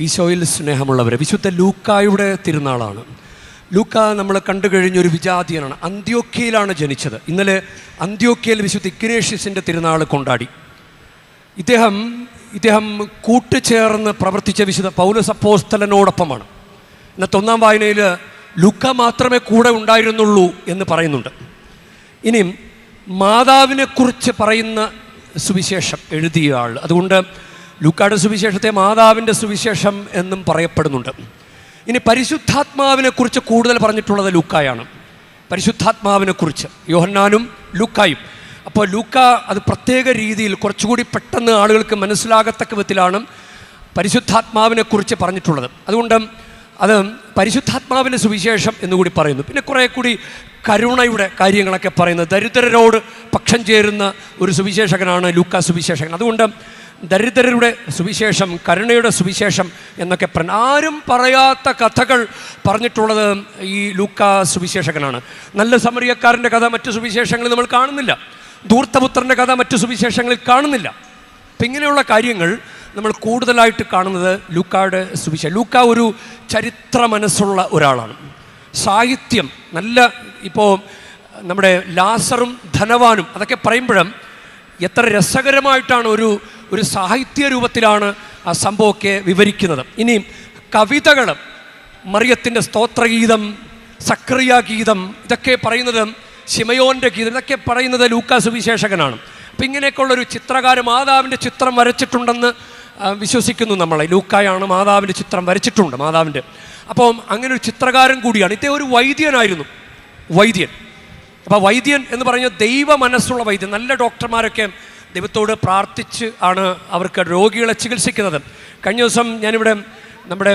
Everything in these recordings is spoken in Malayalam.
ഈശോയിൽ സ്നേഹമുള്ളവർ വിശുദ്ധ ലൂക്കായുടെ തിരുനാളാണ്. ലൂക്ക നമ്മൾ കണ്ടു കഴിഞ്ഞ ഒരു വിജാതീയനാണ്. അന്ത്യോക്കിയയിലാണ് ജനിച്ചത്. ഇന്നലെ അന്ത്യോക്കിയയിൽ വിശുദ്ധ ഇഗ്നേഷ്യസിന്റെ തിരുനാൾ കൊണ്ടാടി. ഇദ്ദേഹം ഇദ്ദേഹം കൂട്ടുചേർന്ന് പ്രവർത്തിച്ച വിശുദ്ധ പൗലസപ്പോസ്തലനോടൊപ്പമാണ്. ഇന്നത്തെ ഒന്നാം വായനയിൽ ലുക്ക മാത്രമേ കൂടെ ഉണ്ടായിരുന്നുള്ളൂ എന്ന് പറയുന്നുണ്ട്. ഇനിയും മാതാവിനെക്കുറിച്ച് പറയുന്ന സുവിശേഷം എഴുതിയ ആൾ. അതുകൊണ്ട് ലൂക്കായുടെ സുവിശേഷത്തെ മാതാവിന്റെ സുവിശേഷം എന്നും പറയപ്പെടുന്നുണ്ട്. ഇനി പരിശുദ്ധാത്മാവിനെക്കുറിച്ച് കൂടുതൽ പറഞ്ഞിട്ടുള്ളത് ലൂക്കായാണ്. പരിശുദ്ധാത്മാവിനെക്കുറിച്ച് യോഹന്നാനും ലൂക്കായും. അപ്പോൾ ലൂക്ക അത് പ്രത്യേക രീതിയിൽ കുറച്ചുകൂടി പെട്ടെന്ന് ആളുകൾക്ക് മനസ്സിലാകത്തക്ക വിധത്തിലാണ് പരിശുദ്ധാത്മാവിനെക്കുറിച്ച് പറഞ്ഞിട്ടുള്ളത്. അതുകൊണ്ട് അത് പരിശുദ്ധാത്മാവിന്റെ സുവിശേഷം എന്നുകൂടി പറയുന്നു. പിന്നെ കുറേ കൂടി കരുണയുടെ കാര്യങ്ങളൊക്കെ പറയുന്നത് ദരിദ്രരോട് പക്ഷം ചേരുന്ന ഒരു സുവിശേഷകനാണ് ലൂക്ക സുവിശേഷകൻ. അതുകൊണ്ട് ദരിദ്രരുടെ സുവിശേഷം കരുണയുടെ സുവിശേഷം എന്നൊക്കെ ആരും പറയാത്ത കഥകൾ പറഞ്ഞിട്ടുള്ളത് ഈ ലൂക്ക സുവിശേഷകനാണ്. നല്ല സമറിയക്കാരന്റെ കഥ മറ്റു സുവിശേഷങ്ങളിൽ നമ്മൾ കാണുന്നില്ല. ധൂർത്തപുത്രന്റെ കഥ മറ്റു സുവിശേഷങ്ങളിൽ കാണുന്നില്ല. അപ്പം ഇങ്ങനെയുള്ള കാര്യങ്ങൾ നമ്മൾ കൂടുതലായിട്ട് കാണുന്നത് ലൂക്കായുടെ സുവിശേഷം ലൂക്ക ഒരു ചരിത്ര മനസ്സുള്ള ഒരാളാണ്. സാഹിത്യം നല്ല ഇപ്പോൾ നമ്മുടെ ലാസറും ധനവാനും അതൊക്കെ പറയുമ്പോഴും എത്ര രസകരമായിട്ടാണ് ഒരു ഒരു സാഹിത്യ രൂപത്തിലാണ് ആ സംഭവമൊക്കെ വിവരിക്കുന്നത്. ഇനി കവിതകൾ മറിയത്തിന്റെ സ്തോത്രഗീതം സക്രിയ ഗീതം ഇതൊക്കെ പറയുന്നത് ശിമയോന്റെ ഗീതം ഇതൊക്കെ പറയുന്നത് ലൂക്കാ സുവിശേഷകനാണ് അപ്പം ഇങ്ങനെയൊക്കെയുള്ളൊരു ചിത്രകാരൻ മാതാവിന്റെ ചിത്രം വരച്ചിട്ടുണ്ടെന്ന് വിശ്വസിക്കുന്നു നമ്മളെ. ലൂക്കായാണ് മാതാവിന്റെ ചിത്രം വരച്ചിട്ടുണ്ട് മാതാവിന്റെ അപ്പം അങ്ങനെ ഒരു ചിത്രകാരൻ കൂടിയാണ്. ഇദ്ദേഹം ഒരു വൈദ്യനായിരുന്നു. വൈദ്യൻ. അപ്പോൾ വൈദ്യൻ എന്ന് പറഞ്ഞാൽ ദൈവ മനസ്സുള്ള വൈദ്യൻ. നല്ല ഡോക്ടർമാരൊക്കെ ദൈവത്തോട് പ്രാർത്ഥിച്ച് ആണ് അവർക്ക് രോഗികളെ ചികിത്സിക്കുന്നത്. കഴിഞ്ഞ ദിവസം ഞാനിവിടെ നമ്മുടെ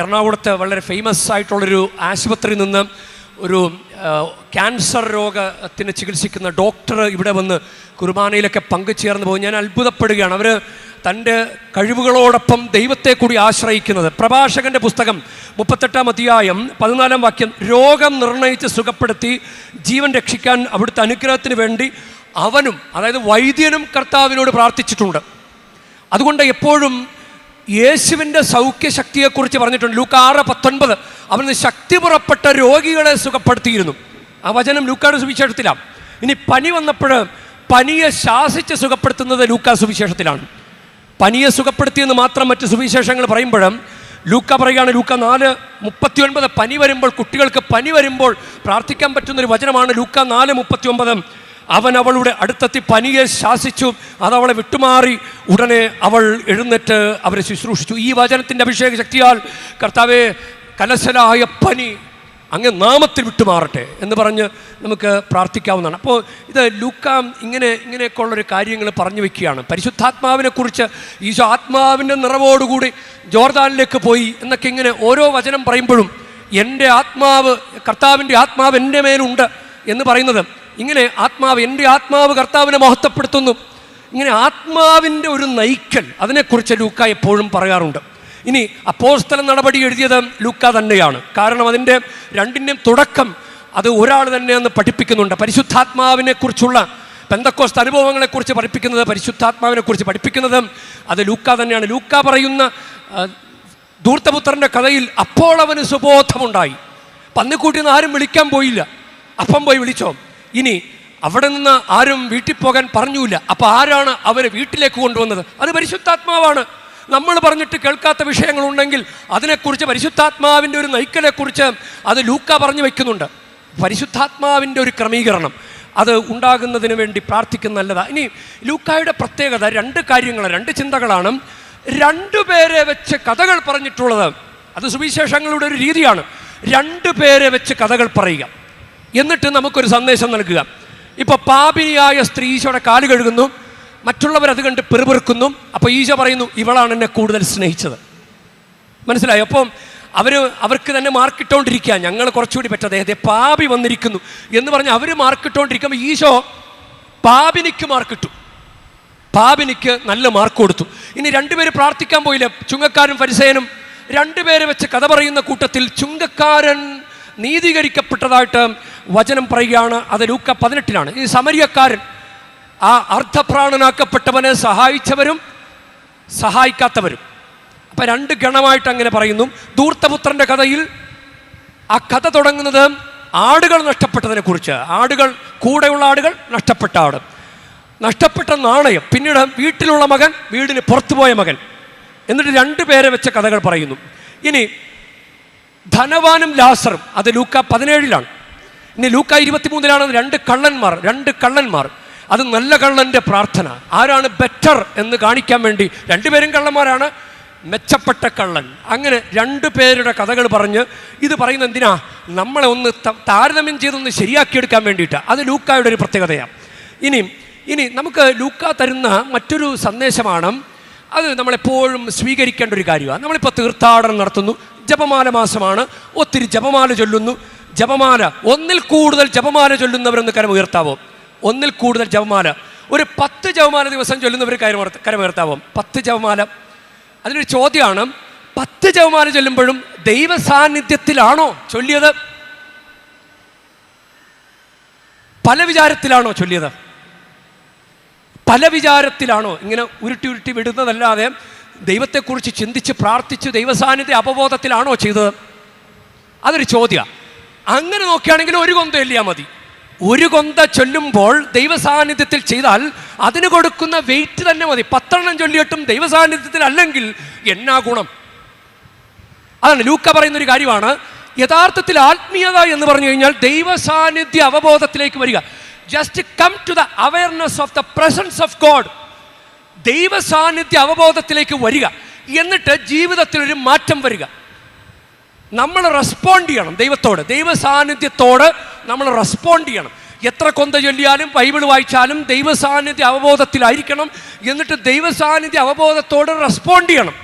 എറണാകുളത്ത് വളരെ ഫേമസ് ആയിട്ടുള്ളൊരു ആശുപത്രിയിൽ നിന്ന് ഒരു ക്യാൻസർ രോഗത്തിന് ചികിത്സിക്കുന്ന ഡോക്ടർ ഇവിടെ വന്ന് കുർബാനയിലൊക്കെ പങ്കുചേർന്ന് പോകും ഞാൻ അത്ഭുതപ്പെടുകയാണ്. അവർ തന്റെ കഴിവുകളോടൊപ്പം ദൈവത്തെ കൂടി ആശ്രയിക്കുന്നത്. പ്രഭാഷകന്റെ പുസ്തകം മുപ്പത്തെട്ടാം അധ്യായം പതിനാലാം വാക്യം രോഗം നിർണയിച്ച് സുഖപ്പെടുത്തി ജീവൻ രക്ഷിക്കാൻ അവിടുത്തെ അനുഗ്രഹത്തിന് വേണ്ടി അവനും അതായത് വൈദ്യനും കർത്താവിനോട് പ്രാർത്ഥിച്ചിട്ടുണ്ട്. അതുകൊണ്ട് എപ്പോഴും യേശുവിന്റെ സൗഖ്യശക്തിയെക്കുറിച്ച് പറഞ്ഞിട്ടുണ്ട്. ലൂക്ക ആറ് പത്തൊൻപത്. അവന് ശക്തി പുറപ്പെട്ട രോഗികളെ സുഖപ്പെടുത്തിയിരുന്നു. ആ വചനം ലൂക്കാട് സുവിശേഷത്തിലാണ്. ഇനി പനി വന്നപ്പോൾ പനിയെ ശാസിച്ച് സുഖപ്പെടുത്തുന്നത് ലൂക്കാ സുവിശേഷത്തിലാണ്. പനിയെ സുഖപ്പെടുത്തിയെന്ന് മാത്രം മറ്റ് സുവിശേഷങ്ങൾ പറയുമ്പോഴും ലൂക്ക പറയുകയാണ് ലൂക്ക നാല് മുപ്പത്തി ഒൻപത് പനി വരുമ്പോൾ കുട്ടികൾക്ക് പനി വരുമ്പോൾ പ്രാർത്ഥിക്കാൻ പറ്റുന്നൊരു വചനമാണ് ലൂക്ക നാല് മുപ്പത്തി ഒമ്പത് അവൻ അവളുടെ അടുത്തെത്തി പനിയെ ശാസിച്ചു അത് അവളെ വിട്ടുമാറി. ഉടനെ അവൾ എഴുന്നേറ്റ് അവരെ ശുശ്രൂഷിച്ചു. ഈ വചനത്തിന്റെ അഭിഷേക ശക്തിയാൽ കർത്താവെ കലശലായ പനി അങ്ങ് നാമത്തിൽ വിട്ടുമാറട്ടെ എന്ന് പറഞ്ഞ് നമുക്ക് പ്രാർത്ഥിക്കാവുന്നതാണ്. അപ്പോൾ ഇത് ലൂക്കാം ഇങ്ങനെ ഇങ്ങനെയൊക്കെയുള്ളൊരു കാര്യങ്ങൾ പറഞ്ഞു വെക്കുകയാണ്. പരിശുദ്ധാത്മാവിനെക്കുറിച്ച് ഈശോ ആത്മാവിന്റെ നിറവോടുകൂടി ജോർദാനിലേക്ക് പോയി എന്നൊക്കെ ഇങ്ങനെ ഓരോ വചനം പറയുമ്പോഴും എന്റെ ആത്മാവ് കർത്താവിന്റെ ആത്മാവ് എന്റെ മേലുണ്ട് എന്ന് പറയുന്നത് ഇങ്ങനെ ആത്മാവ് എന്റെ ആത്മാവ് കർത്താവിനെ മഹത്വപ്പെടുത്തുന്നു. ഇങ്ങനെ ആത്മാവിന്റെ ഒരു നയിക്കൽ അതിനെക്കുറിച്ച് ലൂക്ക എപ്പോഴും പറയാറുണ്ട്. ഇനി അപ്പോസ്തല നടപടി എഴുതിയത് ലൂക്ക തന്നെയാണ്. കാരണം അതിന്റെ രണ്ടിന്റെയും തുടക്കം അത് ഒരാൾ തന്നെയെന്ന് പഠിപ്പിക്കുന്നുണ്ട്. പരിശുദ്ധാത്മാവിനെക്കുറിച്ചുള്ള പെന്തക്കോസ്ത അനുഭവങ്ങളെക്കുറിച്ച് പഠിപ്പിക്കുന്നത് പരിശുദ്ധാത്മാവിനെക്കുറിച്ച് പഠിപ്പിക്കുന്നത് അത് ലൂക്ക തന്നെയാണ്. ലൂക്ക പറയുന്ന ധൂർത്തപുത്രന്റെ കഥയിൽ അപ്പോൾ അവന് സുബോധമുണ്ടായി. പന്നിക്കൂട്ടിൽ നിന്ന് ആരും വിളിക്കാൻ പോയില്ല. അപ്പം പോയി വിളിച്ചോ? ഇനി അവിടെ നിന്ന് ആരും വീട്ടിൽ പോകാൻ പറഞ്ഞൂല. അപ്പോൾ ആരാണ് അവരെ വീട്ടിലേക്ക് കൊണ്ടുവന്നത്? അത് പരിശുദ്ധാത്മാവാണ്. നമ്മൾ പറഞ്ഞിട്ട് കേൾക്കാത്ത വിഷയങ്ങളുണ്ടെങ്കിൽ അതിനെക്കുറിച്ച് പരിശുദ്ധാത്മാവിന്റെ ഒരു നയിക്കലെക്കുറിച്ച് അത് ലൂക്ക പറഞ്ഞു വയ്ക്കുന്നുണ്ട് പരിശുദ്ധാത്മാവിന്റെ ഒരു ക്രമീകരണം. അത് ഉണ്ടാകുന്നതിന് വേണ്ടി പ്രാർത്ഥിക്കുന്ന നല്ലതാണ് ഇനി ലൂക്കായുടെ പ്രത്യേകത രണ്ട് കാര്യങ്ങൾ രണ്ട് ചിന്തകളാണ്. രണ്ടു പേരെ വെച്ച് കഥകൾ പറഞ്ഞിട്ടുള്ളത്. അത് സുവിശേഷങ്ങളുടെ ഒരു രീതിയാണ്. രണ്ടു പേരെ വെച്ച് കഥകൾ പറയുക. എന്നിട്ട് നമുക്കൊരു സന്ദേശം നൽകുക. ഇപ്പോൾ പാപിനിയായ സ്ത്രീ ഈശോയുടെ കാൽ കഴുകുന്നു. മറ്റുള്ളവർ അത് കണ്ട് പെറുപെറുക്കുന്നു. അപ്പോൾ ഈശോ പറയുന്നു ഇവളാണ് എന്നെ കൂടുതൽ സ്നേഹിച്ചത്. മനസ്സിലായോ? അപ്പം അവർ അവർക്ക് തന്നെ മാർക്കിട്ടുകൊണ്ടിരിക്കുക ഞങ്ങൾ കുറച്ചുകൂടി പറ്റും. അദ്ദേഹത്തെ പാപി വന്നിരിക്കുന്നു എന്ന് പറഞ്ഞ് അവർ മാർക്കിട്ടുകൊണ്ടിരിക്കുമ്പോൾ ഈശോ പാപിനിക്ക് മാർക്കിട്ടു പാപിനിക്ക് നല്ല മാർക്ക് കൊടുത്തു. ഇനി രണ്ടുപേര് പ്രാർത്ഥിക്കാൻ പോയില്ല? ചുങ്കക്കാരും പരിസേനും രണ്ടുപേരെ വെച്ച് കഥ പറയുന്ന കൂട്ടത്തിൽ ചുങ്കക്കാരൻ നീതീകരിക്കപ്പെട്ടതായിട്ട് വചനം പറയുകയാണ് അത് ലൂക്ക പതിനെട്ടിലാണ്. ഈ സമരിയക്കാരൻ ആ അർദ്ധപ്രാണനാക്കപ്പെട്ടവനെ സഹായിച്ചവരും സഹായിക്കാത്തവരും. അപ്പം രണ്ട് ഗണമായിട്ട് അങ്ങനെ പറയുന്നു. ധൂർത്തപുത്രന്റെ കഥയിൽ ആ കഥ തുടങ്ങുന്നത് ആടുകൾ നഷ്ടപ്പെട്ടതിനെ കുറിച്ച്. ആടുകൾ കൂടെയുള്ള ആടുകൾ നഷ്ടപ്പെട്ട ആട്. നഷ്ടപ്പെട്ട നാണയം. പിന്നീട് വീട്ടിലുള്ള മകൻ വീടിന് പുറത്തുപോയ മകൻ. എന്നിട്ട് രണ്ടു പേരെ വെച്ച കഥകൾ പറയുന്നു. ഇനി ധനവാനും ലാസറും അത് ലൂക്ക പതിനേഴിലാണ്. ഇനി ലൂക്ക ഇരുപത്തിമൂന്നിലാണ് രണ്ട് കള്ളന്മാർ രണ്ട് കള്ളന്മാർ. അത് നല്ല കള്ളന്റെ പ്രാർത്ഥന. ആരാണ് ബെറ്റർ എന്ന് കാണിക്കാൻ വേണ്ടി? രണ്ടുപേരും കള്ളന്മാരാണ്. മെച്ചപ്പെട്ട കള്ളൻ. അങ്ങനെ രണ്ടു പേരുടെ കഥകൾ പറഞ്ഞ് ഇത് പറയുന്നത് എന്തിനാ? നമ്മളെ ഒന്ന് താരതമ്യം ചെയ്തൊന്ന് ശരിയാക്കിയെടുക്കാൻ വേണ്ടിയിട്ടാണ് അത് ലൂക്കായുടെ ഒരു പ്രത്യേകതയാണ് ഇനി ഇനി നമുക്ക് ലൂക്ക തരുന്ന മറ്റൊരു സന്ദേശമാണ്. അത് നമ്മളെപ്പോഴും സ്വീകരിക്കേണ്ട ഒരു കാര്യമാണ് നമ്മളിപ്പോൾ തീർത്ഥാടനം നടത്തുന്നു. ജപമാല മാസമാണ്. ഒത്തിരി ജപമാല ചൊല്ലുന്നു. ജപമാല. ഒന്നിൽ കൂടുതൽ ജപമാല ചൊല്ലുന്നവരൊന്ന് കരമുയർത്താവോ ഒന്നിൽ കൂടുതൽ ജപമാല. ഒരു പത്ത് ജപമാല ദിവസം ചൊല്ലുന്നവർ കരമുയർത്ത കരമുയർത്താവോ പത്ത് ജപമാല. അതിനൊരു ചോദ്യമാണ് പത്ത് ജപമാല ചൊല്ലുമ്പോഴും ദൈവ സാന്നിധ്യത്തിലാണോ ചൊല്ലിയത്? പല വിചാരത്തിലാണോ ചൊല്ലിയത്? പല വിചാരത്തിലാണോ ഇങ്ങനെ ഉരുട്ടി ഉരുട്ടി വിടുന്നതല്ലാതെ ദൈവത്തെക്കുറിച്ച് ചിന്തിച്ച് പ്രാർത്ഥിച്ച് ദൈവസാന്നിധ്യ അപബോധത്തിലാണോ ചെയ്തത്? അതൊരു ചോദ്യമാണ്. അങ്ങനെ നോക്കുകയാണെങ്കിൽ ഒരു കൊന്ത എല്ലിയാൽ മതി. ഒരു കൊന്ത ചൊല്ലുമ്പോൾ ദൈവസാന്നിധ്യത്തിൽ ചെയ്താൽ അതിന് കൊടുക്കുന്ന വെയിറ്റ് തന്നെ മതി. പത്തെണ്ണം ചൊല്ലിയിട്ടും ദൈവസാന്നിധ്യത്തിൽ അല്ലെങ്കിൽ എന്നാ ഗുണം? അതാണ് ലൂക്ക പറയുന്ന ഒരു കാര്യമാണ്. യഥാർത്ഥത്തിൽ ആത്മീയത എന്ന് പറഞ്ഞു കഴിഞ്ഞാൽ ദൈവസാന്നിധ്യ അവബോധത്തിലേക്ക് വരിക. Just come to the awareness of the presence of God ദൈവസാന്നിധ്യ അവബോധത്തിലേക്ക് വരിക. എന്നിട്ട് ജീവിതത്തിൽ ഒരു മാറ്റം വരിക. നമ്മൾ റെസ്പോണ്ട് ചെയ്യണം ദൈവത്തോട് ദൈവ സാന്നിധ്യത്തോട് നമ്മൾ റെസ്പോണ്ട് ചെയ്യണം. എത്ര കൊന്ത ചൊല്ലിയാലും ബൈബിൾ വായിച്ചാലും ദൈവ സാന്നിധ്യ അവബോധത്തിലായിരിക്കണം എന്നിട്ട് ദൈവ സാന്നിധ്യ അവബോധത്തോട് റെസ്പോണ്ട് ചെയ്യണം.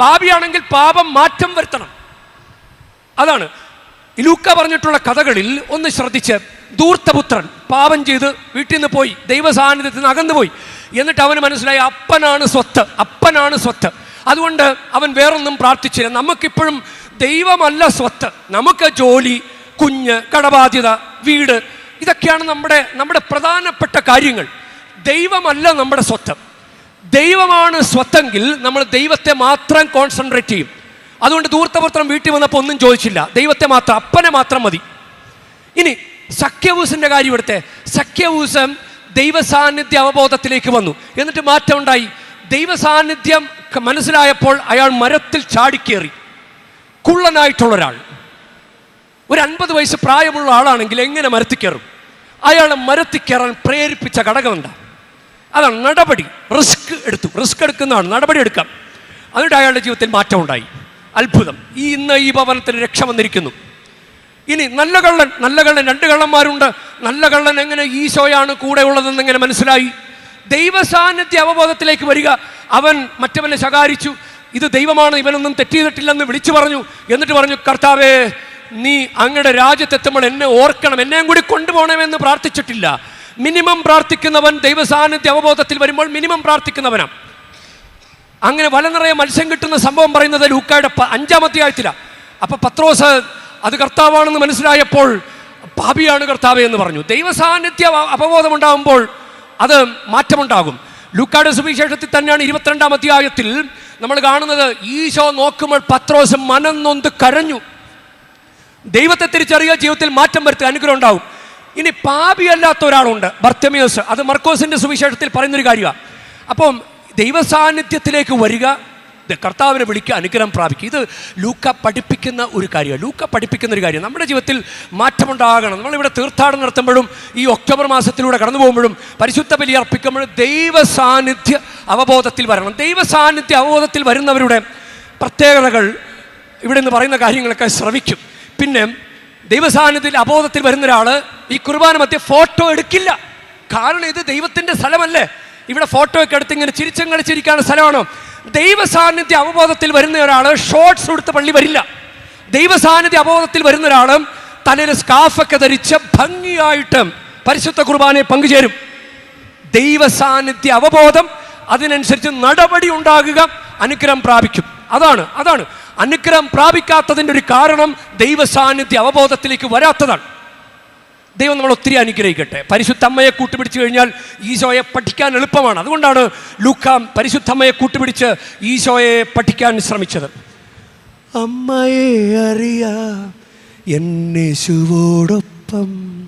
പാപിയാണെങ്കിൽ പാപം മാറ്റം വരുത്തണം. അതാണ്. ലൂക്ക പറഞ്ഞിട്ടുള്ള കഥകളിൽ ഒന്ന് ശ്രദ്ധിച്ച് ദൂർത്തപുത്രൻ പാപം ചെയ്ത് വീട്ടിൽ നിന്ന് പോയി ദൈവ സാന്നിധ്യത്തിൽ നിന്ന് അകന്നു പോയി. എന്നിട്ട് അവന് മനസ്സിലായി അപ്പനാണ് സ്വത്ത് അപ്പനാണ് സ്വത്ത്. അതുകൊണ്ട് അവൻ വേറൊന്നും പ്രാർത്ഥിച്ചില്ല. നമുക്കിപ്പോഴും ദൈവമല്ല സ്വത്ത്. നമുക്ക് ജോലി കുഞ്ഞ് കടബാധ്യത വീട് ഇതൊക്കെയാണ് നമ്മുടെ നമ്മുടെ പ്രധാനപ്പെട്ട കാര്യങ്ങൾ. ദൈവമല്ല നമ്മുടെ സ്വത്ത്. ദൈവമാണ് സ്വത്തെങ്കിൽ നമ്മൾ ദൈവത്തെ മാത്രം കോൺസെൻട്രേറ്റ് ചെയ്യും. അതുകൊണ്ട് ദൂർത്തപുത്രം വീട്ടിൽ വന്നപ്പോൾ ഒന്നും ചോദിച്ചില്ല. ദൈവത്തെ മാത്രം അപ്പനെ മാത്രം മതി. ഇനി സഖ്യവൂസിന്റെ കാര്യം എടുത്തെ. സഖ്യവൂസം ദൈവസാന്നിധ്യ അവബോധത്തിലേക്ക് വന്നു. എന്നിട്ട് മാറ്റം ഉണ്ടായി ദൈവസാന്നിധ്യം മനസ്സിലായപ്പോൾ അയാൾ മരത്തിൽ ചാടിക്കേറി. കുള്ളനായിട്ടുള്ള ഒരാൾ. ഒരു അൻപത് വയസ്സ് പ്രായമുള്ള ആളാണെങ്കിൽ എങ്ങനെ മരത്തിൽ കയറും? അയാളെ മരത്തിൽ കയറാൻ പ്രേരിപ്പിച്ച ഘടകമുണ്ട് അതാണ് നടപടി. റിസ്ക് എടുത്തു. റിസ്ക് എടുക്കുന്നതാണ്. നടപടി എടുക്കാം. എന്നിട്ട് അയാളുടെ ജീവിതത്തിൽ മാറ്റം ഉണ്ടായി. അത്ഭുതം. ഈ ഇന്ന് ഈ ഭവനത്തിന് രക്ഷ വന്നിരിക്കുന്നു. ഇനി നല്ല കള്ളൻ നല്ല കള്ളൻ രണ്ട് കള്ളന്മാരുണ്ട്. നല്ല കള്ളൻ എങ്ങനെ ഈശോയാണ് കൂടെ ഉള്ളതെന്ന് എങ്ങനെ മനസ്സിലായി? ദൈവസാന്നിധ്യ അവബോധത്തിലേക്ക് വരിക. അവൻ മറ്റവനെ ശകാരിച്ചു. ഇത് ദൈവമാണ് ഇവനൊന്നും തെറ്റ് ചെയ്തിട്ടില്ലെന്ന് വിളിച്ചു പറഞ്ഞു. എന്നിട്ട് പറഞ്ഞു കർത്താവേ നീ അങ്ങയുടെ രാജ്യത്തെത്തുമ്പോൾ എന്നെ ഓർക്കണം എന്നെയും കൂടി കൊണ്ടുപോകണമെന്ന് പ്രാർത്ഥിച്ചിട്ടില്ല. മിനിമം പ്രാർത്ഥിക്കുന്നവൻ ദൈവസാന്നിധ്യ അവബോധത്തിൽ വരുമ്പോൾ മിനിമം പ്രാർത്ഥിക്കുന്നവനാണ്. അങ്ങനെ വല നിറയെ മത്സ്യം കിട്ടുന്ന സംഭവം പറയുന്നത് ലൂക്കായുടെ അഞ്ചാമത്തെ ആഴ്ചയിലാണ് അധ്യായത്തിലാണ് അപ്പൊ പത്രോസ് അത് കർത്താവാണെന്ന് മനസ്സിലായപ്പോൾ പാപിയാണ് കർത്താവ് എന്ന് പറഞ്ഞു. ദൈവസാന്നിധ്യ അവബോധം ഉണ്ടാകുമ്പോൾ അത് മാറ്റമുണ്ടാകും. ലൂക്കായുടെ സുവിശേഷത്തിൽ തന്നെയാണ് ഇരുപത്തിരണ്ടാം അധ്യായത്തിൽ നമ്മൾ കാണുന്നത് ഈശോ നോക്കുമ്പോൾ പത്രോസ് മനം നൊന്ത് കരഞ്ഞു. ദൈവത്തെ തിരിച്ചറിയുക ജീവിതത്തിൽ മാറ്റം വരുത്തുക അനുഗ്രഹം ഉണ്ടാവും. ഇനി പാപിയല്ലാത്ത ഒരാളുണ്ട് ബർത്തമിയോസ്. അത് മർക്കോസിന്റെ സുവിശേഷത്തിൽ പറയുന്നൊരു കാര്യമാണ് അപ്പം ദൈവസാന്നിധ്യത്തിലേക്ക് വരിക കർത്താവിനെ വിളിക്കുക അനുഗ്രഹം പ്രാപിക്കുക. ഇത് ലൂക്ക പഠിപ്പിക്കുന്ന ഒരു കാര്യമാണ്. ലൂക്ക പഠിപ്പിക്കുന്ന ഒരു കാര്യം. നമ്മുടെ ജീവിതത്തിൽ മാറ്റമുണ്ടാകണം. നമ്മളിവിടെ തീർത്ഥാടനം നടത്തുമ്പോഴും ഈ ഒക്ടോബർ മാസത്തിലൂടെ കടന്നു പോകുമ്പോഴും പരിശുദ്ധ ബലി അർപ്പിക്കുമ്പോഴും ദൈവ സാന്നിധ്യ അവബോധത്തിൽ വരണം. ദൈവ സാന്നിധ്യ അവബോധത്തിൽ വരുന്നവരുടെ പ്രത്യേകതകൾ ഇവിടെ നിന്ന് പറയുന്ന കാര്യങ്ങളൊക്കെ ശ്രവിക്കും. പിന്നെ ദൈവസാന്നിധ്യത്തിൽ അബോധത്തിൽ വരുന്ന ഒരാൾ ഈ കുർബാന മധ്യ ഫോട്ടോ എടുക്കില്ല. കാരണം ഇത് ദൈവത്തിന്റെ സ്ഥലമല്ലേ? ഇവിടെ ഫോട്ടോ ഒക്കെ എടുത്ത് ഇങ്ങനെ ചിരിച്ചും കളിച്ചിരിക്കാനുള്ള സ്ഥലമാണോ? ദൈവസാന്നിധ്യ അവബോധത്തിൽ വരുന്ന ഒരാൾ ഷോർട്ട്സ് എടുത്ത് പള്ളി വരില്ല. ദൈവസാന്നിധ്യ അവബോധത്തിൽ വരുന്ന ഒരാൾ തലയിൽ സ്കാഫൊക്കെ ധരിച്ച് ഭംഗിയായിട്ട് പരിശുദ്ധ കുർബാനയെ പങ്കുചേരും. ദൈവസാന്നിധ്യ അവബോധം അതിനനുസരിച്ച് നടപടി ഉണ്ടാകുക അനുഗ്രഹം പ്രാപിക്കും. അതാണ് അതാണ്. അനുഗ്രഹം പ്രാപിക്കാത്തതിന്റെ ഒരു കാരണം ദൈവസാന്നിധ്യ അവബോധത്തിലേക്ക് വരാത്തതാണ്. ദൈവം നമ്മൾ ഒത്തിരി അനുഗ്രഹിക്കട്ടെ. പരിശുദ്ധമ്മയെ കൂട്ടുപിടിച്ച് കഴിഞ്ഞാൽ ഈശോയെ പഠിക്കാൻ എളുപ്പമാണ്. അതുകൊണ്ടാണ് ലൂക്കാം പരിശുദ്ധമ്മയെ കൂട്ടുപിടിച്ച് ഈശോയെ പഠിക്കാൻ ശ്രമിച്ചത്. അമ്മയെ അറിയാം എന്നേശുവോടൊപ്പം.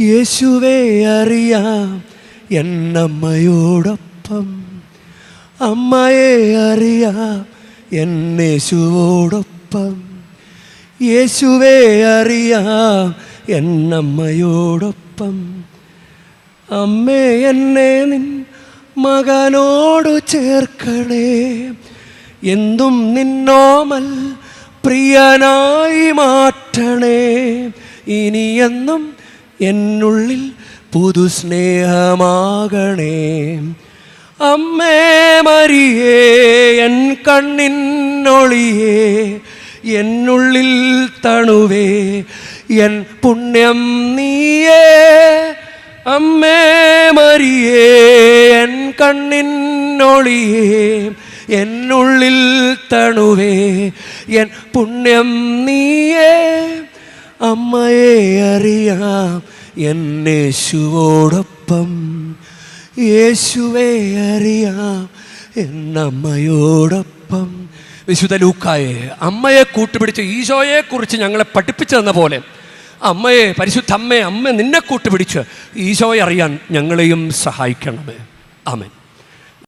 യേശുവെ അറിയാം എന്നമ്മയോടൊപ്പം. അമ്മയെ അറിയാം എന്നേശുവോടൊപ്പം. യേശുവേ അറിയാം എന്നമ്മയോടൊപ്പം. അമ്മേ എന്നെ നിൻ മകനോടു ചേർക്കണേ. എന്തും നിന്നോമൽ പ്രിയനായി മാറ്റണേ. ഇനിയെന്നും എന്നുള്ളിൽ പുതുസ്നേഹമാകണേ. അമ്മേ മരിയേ എൻ കണ്ണിന്നൊളിയേ എന്നുള്ളിൽ തണുവേ എൻ പുണ്യം നീയേ. അമ്മേ മരിയേ എൻ കണ്ണിനൊളിയേ എന്നുള്ളിൽ തണുവേ. എൻ പുണ്യം നീയേ. അമ്മയെ അറിയാം എന്നേശുവോടൊപ്പം യേശുവെ അറിയാം എന്നമ്മയോടൊപ്പം വിശുദ്ധ ലൂക്കായെ അമ്മയെ കൂട്ടുപിടിച്ച് ഈശോയെക്കുറിച്ച് ഞങ്ങളെ പഠിപ്പിച്ചു തന്ന പോലെ അമ്മയെ പരിശുദ്ധ അമ്മയെ അമ്മ നിന്നെ കൂട്ടുപിടിച്ച് ഈശോയെ അറിയാൻ ഞങ്ങളെയും സഹായിക്കണമേ. ആമേൻ.